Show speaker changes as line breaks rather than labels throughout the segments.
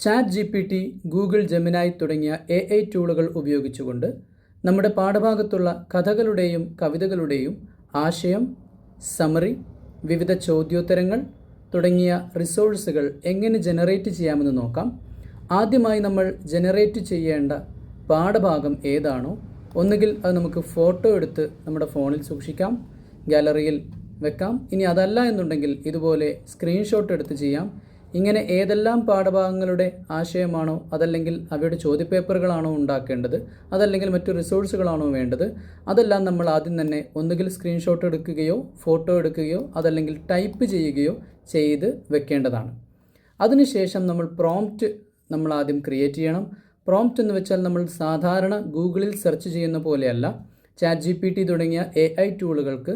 Chat G P T Google Gemini AI തുടങ്ങിയ A I ടൂളുകൾ ഉപയോഗിച്ചുകൊണ്ട് നമ്മുടെ പാഠഭാഗത്തുള്ള കഥകളുടെയും കവിതകളുടെയും ആശയം സമറി വിവിധ ചോദ്യോത്തരങ്ങൾ തുടങ്ങിയ റിസോഴ്സുകൾ എങ്ങനെ ജനറേറ്റ് ചെയ്യാമെന്ന് നോക്കാം. ആദ്യമായി നമ്മൾ ജനറേറ്റ് ചെയ്യേണ്ട പാഠഭാഗം ഏതാണോ ഒന്നുകിൽ അത് നമുക്ക് ഫോട്ടോ എടുത്ത് നമ്മുടെ ഫോണിൽ സൂക്ഷിക്കാം ഗാലറിയിൽ വെക്കാം. ഇനി അതല്ല എന്നുണ്ടെങ്കിൽ ഇതുപോലെ സ്ക്രീൻഷോട്ട് എടുത്ത് ചെയ്യാം. ഇങ്ങനെ ഏതെല്ലാം പാഠഭാഗങ്ങളുടെ ആശയമാണോ അതല്ലെങ്കിൽ അവയുടെ ചോദ്യപേപ്പറുകളാണോ ഉണ്ടാക്കേണ്ടത് അതല്ലെങ്കിൽ മറ്റു റിസോഴ്സുകളാണോ വേണ്ടത് അതെല്ലാം നമ്മൾ ആദ്യം തന്നെ ഒന്നുകിൽ സ്ക്രീൻഷോട്ട് എടുക്കുകയോ ഫോട്ടോ എടുക്കുകയോ അതല്ലെങ്കിൽ ടൈപ്പ് ചെയ്യുകയോ ചെയ്ത് വെക്കേണ്ടതാണ്. അതിനുശേഷം നമ്മൾ പ്രോംപ്റ്റ് നമ്മൾ ആദ്യം ക്രിയേറ്റ് ചെയ്യണം. പ്രോംപ്റ്റ് എന്ന് വെച്ചാൽ നമ്മൾ സാധാരണ ഗൂഗിളിൽ സെർച്ച് ചെയ്യുന്ന പോലെയല്ല ചാറ്റ് ജി പി ടി തുടങ്ങിയ എ ഐ ടൂളുകൾക്ക്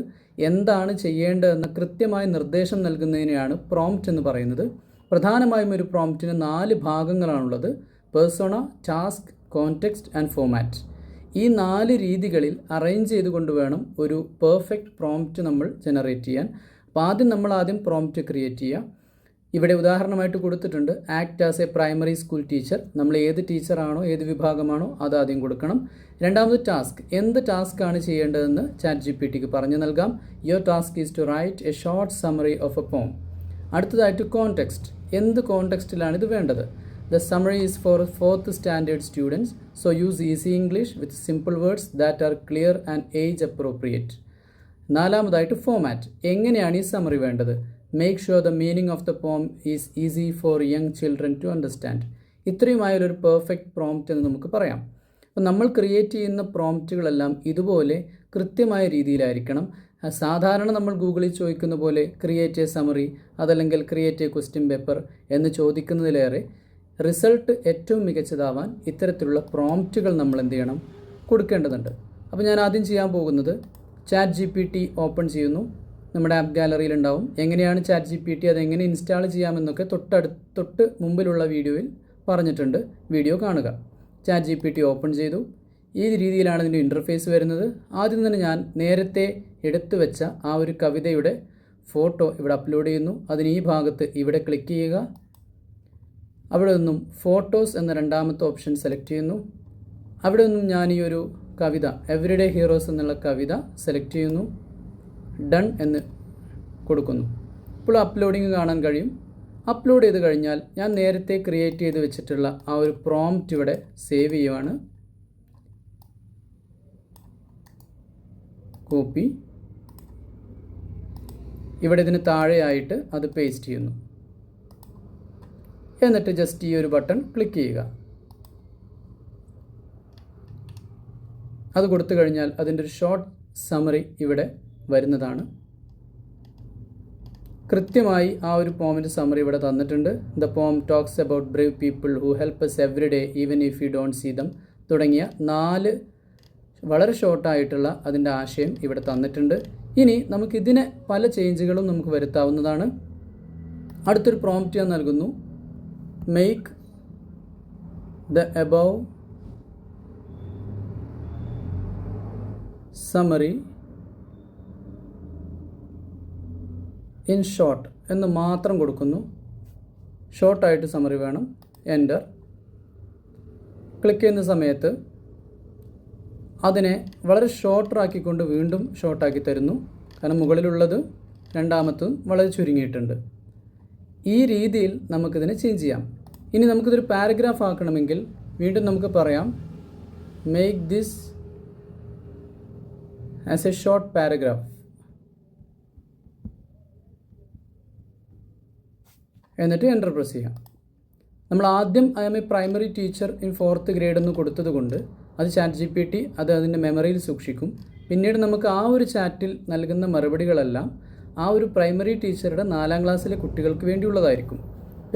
എന്താണ് ചെയ്യേണ്ടതെന്ന കൃത്യമായ നിർദ്ദേശം നൽകുന്നതിനെയാണ് പ്രോംപ്റ്റ് എന്ന് പറയുന്നത്. പ്രധാനമായും ഒരു പ്രോംപ്റ്റിന് നാല് ഭാഗങ്ങളാണുള്ളത്. Persona task context and format ഈ നാല് രീതികളിൽ അറേഞ്ച് ചെയ്തുകൊണ്ട് വേണം ഒരു പെർഫെക്റ്റ് പ്രോംപ്റ്റ് നമ്മൾ ജനറേറ്റ് ചെയ്യാൻ. അപ്പോൾ ആദ്യം നമ്മൾ ആദ്യം പ്രോംപ്റ്റ് ക്രിയേറ്റ് ചെയ്യുക ഇവിടെ ഉദാഹരണമായിട്ട് കൊടുത്തിട്ടുണ്ട് act as a primary school teacher നമ്മൾ ഏത് ടീച്ചറാണോ ഏത് വിഭാഗമാണോ അത് ആദ്യം കൊടുക്കണം. രണ്ടാമത് ടാസ്ക് എന്ത് ടാസ്ക് ആണ് ചെയ്യേണ്ടതെന്ന് ചാറ്റ് ജി പി ടിക്ക് പറഞ്ഞു നൽകാം. Your task is to write a short summary of a poem അടുത്തതായിട്ട് കോണ്ടെക്സ്റ്റ് എന്ത് കോണ്ടെക്സ്റ്റിലാണ് ഇത് വേണ്ടത്? The summary is for fourth standard students so use easy English with simple words that are clear and age appropriate നാലാമതായിട്ട് format എങ്ങനെയാണ് ഈ summary വേണ്ടത്? Make sure the meaning of the poem is easy for young children to understand ഇത്രയുമായൊരു perfect prompt എന്ന് നമുക്ക് പറയാം. അപ്പോൾ നമ്മൾ create ചെയ്യുന്ന പ്രോംപ്റ്റുകളെല്ലാം ഇതുപോലെ കൃത്യമായ രീതിയിലായിരിക്കണം. സാധാരണ നമ്മൾ ഗൂഗിളിൽ ചോദിക്കുന്ന പോലെ ക്രിയേറ്റ് എ സമറി അതല്ലെങ്കിൽ ക്രിയേറ്റ് എ ക്വസ്റ്റ്യൻ പേപ്പർ എന്ന് ചോദിക്കുന്നതിലേറെ റിസൾട്ട് ഏറ്റവും മികച്ചതാവാൻ ഇത്തരത്തിലുള്ള പ്രോംപ്റ്റുകൾ നമ്മൾ എന്ത് ചെയ്യണം? കൊടുക്കേണ്ടതുണ്ട്. അപ്പോൾ ഞാൻ ആദ്യം ചെയ്യാൻ പോകുന്നത് chat G P T open ചെയ്യുന്നു. നമ്മുടെ ആപ്പ് ഗാലറിയിൽ ഉണ്ടാവും. എങ്ങനെയാണ് ചാറ്റ് ജി പി ടി അത് എങ്ങനെ ഇൻസ്റ്റാൾ ചെയ്യാമെന്നൊക്കെ തൊട്ടടു തൊട്ട് മുമ്പിലുള്ള വീഡിയോയിൽ പറഞ്ഞിട്ടുണ്ട്. വീഡിയോ കാണുക. Chat G P T open ചെയ്തു. ഈ രീതിയിലാണ് ഇതിന്റെ ഇന്റർഫേസ് വരുന്നത്? ആദ്യം തന്നെ ഞാൻ നേരത്തെ എടുത്തു വെച്ച ആ ഒരു കവിതയുടെ ഫോട്ടോ ഇവിടെ അപ്ലോഡ് ചെയ്യുന്നു. അതിന് ഈ ഭാഗത്ത് ഇവിടെ ക്ലിക്ക് ചെയ്യുക. അവിടെ നിന്നും ഫോട്ടോസ് എന്ന രണ്ടാമത്തെ ഓപ്ഷൻ സെലക്ട് ചെയ്യുന്നു. അവിടെ നിന്നും ഞാൻ ഈ ഒരു കവിത എവറിഡേ ഹീറോസ് എന്നുള്ള കവിത സെലക്ട് ചെയ്യുന്നു. ഡൺ എന്ന് കൊടുക്കുന്നു. ഇപ്പോൾ അപ്ലോഡിങ് കാണാൻ കഴിയും. അപ്ലോഡ് ചെയ്ത് കഴിഞ്ഞാൽ ഞാൻ നേരത്തെ ക്രിയേറ്റ് ചെയ്ത് വെച്ചിട്ടുള്ള ആ ഒരു പ്രോംപ്റ്റ് ഇവിടെ സേവ് ചെയ്യുവാണ്. കോപ്പി. ഇവിടെ ഇതിന് താഴെയായിട്ട് അത് പേസ്റ്റ് ചെയ്യുന്നു. എന്നിട്ട് ജസ്റ്റ് ഈ ഒരു ബട്ടൺ ക്ലിക്ക് ചെയ്യുക. അത് കൊടുത്തു കഴിഞ്ഞാൽ അതിന്റെ ഒരു ഷോർട്ട് സമറി ഇവിടെ വരുന്നതാണ്. കൃത്യമായി ആ ഒരു പോമിന്റെ സമറി ഇവിടെ തന്നിട്ടുണ്ട്. The poem talks about brave people who help us every day even if you don't see them തുടങ്ങിയ നാല് വളരെ ഷോർട്ടായിട്ടുള്ള അതിന്റെ ആശയം ഇവിടെ തന്നിട്ടുണ്ട്. ഇനി നമുക്കിതിനെ പല ചേഞ്ചുകളും നമുക്ക് വരുത്താവുന്നതാണ്. അടുത്തൊരു പ്രോംപ്റ്റ് ഞാൻ നൽകുന്നു. Make the above summary in short എന്ന് മാത്രം കൊടുക്കുന്നു. ഷോർട്ടായിട്ട് സമറി വേണം. എന്റർ ക്ലിക്ക് ചെയ്യുന്ന സമയത്ത് അതിനെ വളരെ ഷോർട്ടറാക്കിക്കൊണ്ട് വീണ്ടും ഷോർട്ടാക്കി തരുന്നു. കാരണം മുകളിലുള്ളത് രണ്ടാമത്തും വളരെ ചുരുങ്ങിയിട്ടുണ്ട്. ഈ രീതിയിൽ നമുക്കിതിനെ ചേഞ്ച് ചെയ്യാം. ഇനി നമുക്കിതൊരു പാരഗ്രാഫ് ആക്കണമെങ്കിൽ വീണ്ടും നമുക്ക് പറയാം make this as a short paragraph എന്നിട്ട് എന്റർ പ്രസ് ചെയ്യാം. നമ്മൾ ആദ്യം I am a primary teacher in fourth grade എന്ന് കൊടുത്തത് കൊണ്ട് അത് ചാറ്റ് ജി പി ടി അത് അതിന്റെ മെമ്മറിയിൽ സൂക്ഷിക്കും. പിന്നീട് നമുക്ക് ആ ഒരു ചാറ്റിൽ നൽകുന്ന മറുപടികളെല്ലാം ആ ഒരു പ്രൈമറി ടീച്ചറുടെ നാലാം ക്ലാസ്സിലെ കുട്ടികൾക്ക് വേണ്ടിയുള്ളതായിരിക്കും.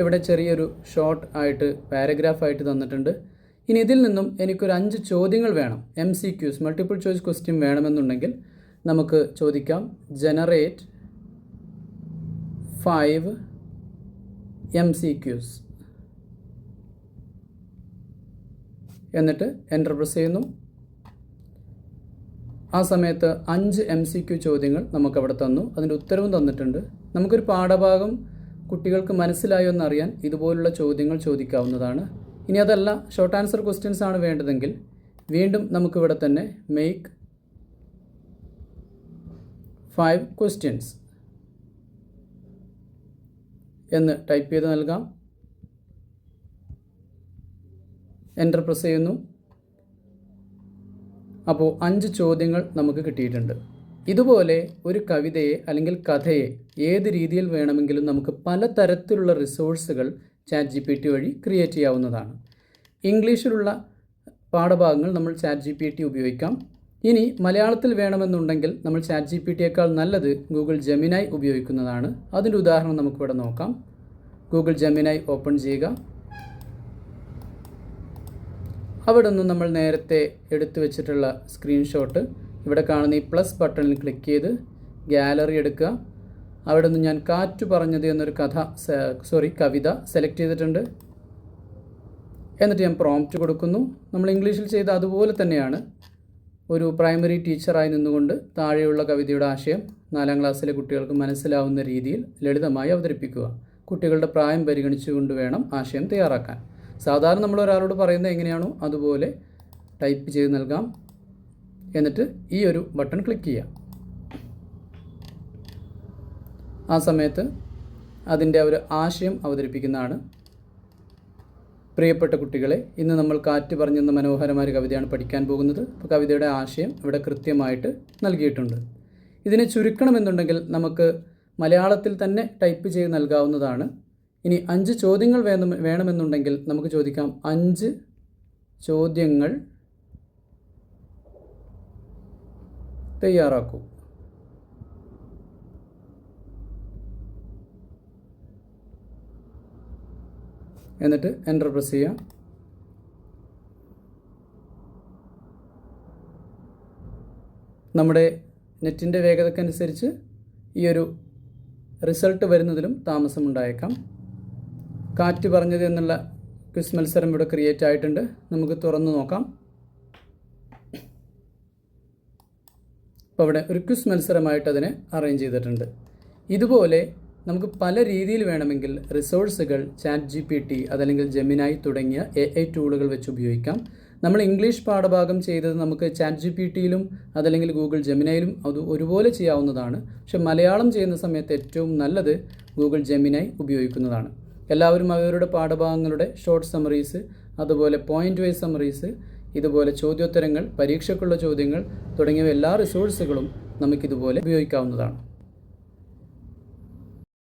ഇവിടെ ചെറിയൊരു ഷോർട്ട് ആയിട്ട് പാരഗ്രാഫായിട്ട് തന്നിട്ടുണ്ട്. ഇനി ഇതിൽ നിന്നും എനിക്കൊരു അഞ്ച് ചോദ്യങ്ങൾ വേണം. M C Qs multiple choice question വേണമെന്നുണ്ടെങ്കിൽ നമുക്ക് ചോദിക്കാം. Generate five M C Qs എന്നിട്ട് എന്റർ പ്രസ് ചെയ്യുന്നു. ആ സമയത്ത് അഞ്ച് എം സി ക്യു ചോദ്യങ്ങൾ നമുക്കവിടെ തന്നു. അതിന്റെ ഉത്തരവും തന്നിട്ടുണ്ട്. നമുക്കൊരു പാഠഭാഗം കുട്ടികൾക്ക് മനസ്സിലായോ എന്നറിയാൻ ഇതുപോലുള്ള ചോദ്യങ്ങൾ ചോദിക്കാവുന്നതാണ്. ഇനി അതല്ല ഷോർട്ട് ആൻസർ ക്വസ്റ്റ്യൻസ് ആണ് വേണ്ടതെങ്കിൽ വീണ്ടും നമുക്കിവിടെ തന്നെ മെയ്ക്ക് ഫൈവ് ക്വസ്റ്റ്യൻസ് എന്ന് ടൈപ്പ് ചെയ്ത് നൽകാം. എന്റർ പ്രസ് ചെയ്യുന്നു. അപ്പോൾ അഞ്ച് ചോദ്യങ്ങൾ നമുക്ക് കിട്ടിയിട്ടുണ്ട്. ഇതുപോലെ ഒരു കവിതയെ അല്ലെങ്കിൽ കഥയെ ഏത് രീതിയിൽ വേണമെങ്കിലും നമുക്ക് പലതരത്തിലുള്ള റിസോഴ്സുകൾ ചാറ്റ് ജി പി ടി വഴി ക്രിയേറ്റ് ചെയ്യാവുന്നതാണ്. ഇംഗ്ലീഷിലുള്ള പാഠഭാഗങ്ങൾ നമ്മൾ ചാറ്റ് ജി പി ടി ഉപയോഗിക്കാം. ഇനി മലയാളത്തിൽ വേണമെന്നുണ്ടെങ്കിൽ നമ്മൾ ചാറ്റ് ജി പി ടിയേക്കാൾ നല്ലത് ഗൂഗിൾ ജെമിനായി ഉപയോഗിക്കുന്നതാണ്. അതിന്റെ ഉദാഹരണം നമുക്കിവിടെ നോക്കാം. ഗൂഗിൾ ജെമിനായി ഓപ്പൺ ചെയ്യുക. അവിടെ നിന്ന് നമ്മൾ നേരത്തെ എടുത്തു വെച്ചിട്ടുള്ള സ്ക്രീൻഷോട്ട് ഇവിടെ കാണുന്ന ഈ പ്ലസ് ബട്ടണിൽ ക്ലിക്ക് ചെയ്ത് ഗാലറി എടുക്കുക. അവിടെ നിന്ന് ഞാൻ കാറ്റു പറഞ്ഞത് എന്നൊരു കഥ സോറി കവിത സെലക്ട് ചെയ്തിട്ടുണ്ട്. എന്നിട്ട് ഞാൻ പ്രോംപ്റ്റ് കൊടുക്കുന്നു. നമ്മൾ ഇംഗ്ലീഷിൽ ചെയ്ത അതുപോലെ തന്നെയാണ്. ഒരു പ്രൈമറി ടീച്ചറായി നിന്നുകൊണ്ട് താഴെയുള്ള കവിതയുടെ ആശയം നാലാം ക്ലാസ്സിലെ കുട്ടികൾക്ക് മനസ്സിലാവുന്ന രീതിയിൽ ലളിതമായി അവതരിപ്പിക്കുക. കുട്ടികളുടെ പ്രായം പരിഗണിച്ചുകൊണ്ട് വേണം ആശയം തയ്യാറാക്കാൻ. സാധാരണ നമ്മൾ ഒരാളോട് പറയുന്നത് എങ്ങനെയാണോ അതുപോലെ ടൈപ്പ് ചെയ്ത് നൽകാം. എന്നിട്ട് ഈ ഒരു ബട്ടൺ ക്ലിക്ക് ചെയ്യാം. ആ സമയത്ത് അതിന്റെ ഒരു ആശയം അവതരിപ്പിക്കുന്നതാണ്. പ്രിയപ്പെട്ട കുട്ടികളെ ഇന്ന് നമ്മൾ കാറ്റ് പറഞ്ഞെന്ന മനോഹരമായ കവിതയാണ് പഠിക്കാൻ പോകുന്നത്. അപ്പോൾ കവിതയുടെ ആശയം ഇവിടെ കൃത്യമായിട്ട് നൽകിയിട്ടുണ്ട്. ഇതിനെ ചുരുക്കണമെന്നുണ്ടെങ്കിൽ നമുക്ക് മലയാളത്തിൽ തന്നെ ടൈപ്പ് ചെയ്ത് നൽകാവുന്നതാണ്. ഇനി അഞ്ച് ചോദ്യങ്ങൾ വേണം വേണമെന്നുണ്ടെങ്കിൽ നമുക്ക് ചോദിക്കാം. അഞ്ച് ചോദ്യങ്ങൾ തയ്യാറാക്കൂ. എന്നിട്ട് എന്റർ പ്രസ് ചെയ്യാം. നമ്മുടെ നെറ്റിന്റെ വേഗതക്കനുസരിച്ച് ഈ ഒരു റിസൾട്ട് വരുന്നതിലും താമസമുണ്ടായേക്കാം. കാറ്റ് പറഞ്ഞത് എന്നുള്ള ക്വിസ് മത്സരം ഇവിടെ ക്രിയേറ്റ് ആയിട്ടുണ്ട്. നമുക്ക് തുറന്നു നോക്കാം. അപ്പോൾ ഇവിടെ ഒരു ക്വിസ് മത്സരമായിട്ട് അതിനെ അറേഞ്ച് ചെയ്തിട്ടുണ്ട്. ഇതുപോലെ നമുക്ക് പല രീതിയിൽ വേണമെങ്കിൽ റിസോഴ്സുകൾ ചാറ്റ് ജി പി ടി അതല്ലെങ്കിൽ ജെമിനായി തുടങ്ങിയ എ ഐ ടൂളുകൾ വെച്ച് ഉപയോഗിക്കാം. നമ്മൾ ഇംഗ്ലീഷ് പാഠഭാഗം ചെയ്തത് നമുക്ക് ചാറ്റ് ജി പി ടിയിലും അതല്ലെങ്കിൽ ഗൂഗിൾ ജെമിനയിലും അത് ഒരുപോലെ ചെയ്യാവുന്നതാണ്. പക്ഷെ മലയാളം ചെയ്യുന്ന സമയത്ത് ഏറ്റവും നല്ലത് ഗൂഗിൾ ജെമിനായി ഉപയോഗിക്കുന്നതാണ്. എല്ലാവരും അവരുടെ പാഠഭാഗങ്ങളുടെ ഷോർട്ട് സമറീസ് അതുപോലെ പോയിന്റ് വൈസ് സമറീസ് ഇതുപോലെ ചോദ്യോത്തരങ്ങൾ പരീക്ഷയ്ക്കുള്ള ചോദ്യങ്ങൾ തുടങ്ങിയ എല്ലാ റിസോഴ്സുകളും നമുക്കിതുപോലെ ഉപയോഗിക്കാവുന്നതാണ്.